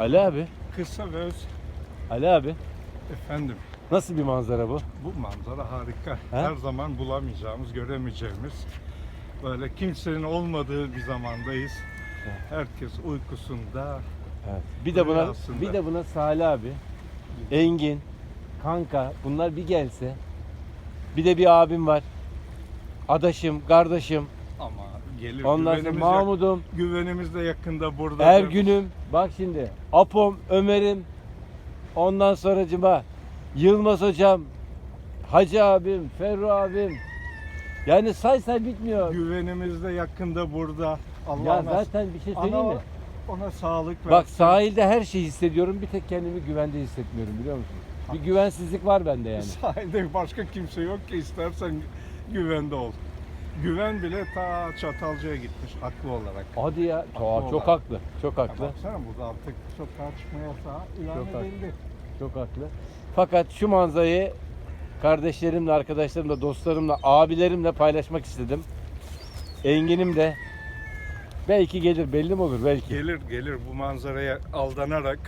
Ali abi. Kısa ve öz. Ali abi. Efendim Nasıl bir manzara bu? bu manzara harika. He? Her zaman bulamayacağımız, göremeyeceğimiz. Böyle kimsenin olmadığı bir zamandayız. Herkes uykusunda. Evet. Bir de buna Rüyasında. bir de buna Salih abi, Engin, kanka bunlar bir gelse. Bir de bir abim var. Adaşım, kardeşim. Ama gelir Ondan sonra güvenimiz, Mahmud'um, yak- güvenimiz de yakında burada. Ergün'üm. Bak şimdi. Apom, Ömer'im. Ondan sonracıma Yılmaz hocam, Hacı abim, Ferru abim. Yani say say bitmiyor. Güvenimiz de yakında burada. Allah Ya zaten bir şey söyleyeyim mi? ona sağlık Bak sahilde her şeyi hissediyorum. Bir tek kendimi güvende hissetmiyorum biliyor musun? Bir güvensizlik var bende yani. Sahilde başka kimse yok ki istersen güvende ol. Güven bile ta Çatalca'ya gitmiş haklı olarak. Hadi ya. Haklı Çok, çok olarak. haklı. Çok Ya haklı. baksana burada artık sokağa çıkma yasağı ilan Çok haklı. edildi. Çok haklı. Fakat şu manzarayı kardeşlerimle, arkadaşlarımla, dostlarımla, abilerimle paylaşmak istedim. Engin'im de belki gelir, belli mi olur belki. Gelir gelir bu manzaraya aldanarak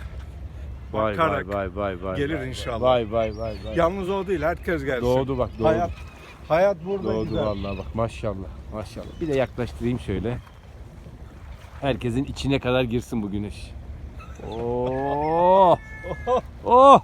Vay bakarak vay vay vay vay. gelir inşallah. Vay vay vay vay. Yalnız o değil herkes gelsin. Doğdu bak doğdu. Hayat, hayat burada doğdu gider. vallahi bak maşallah maşallah. Bir de yaklaştırayım şöyle. Herkesin içine kadar girsin bu güneş. Oo! Oh!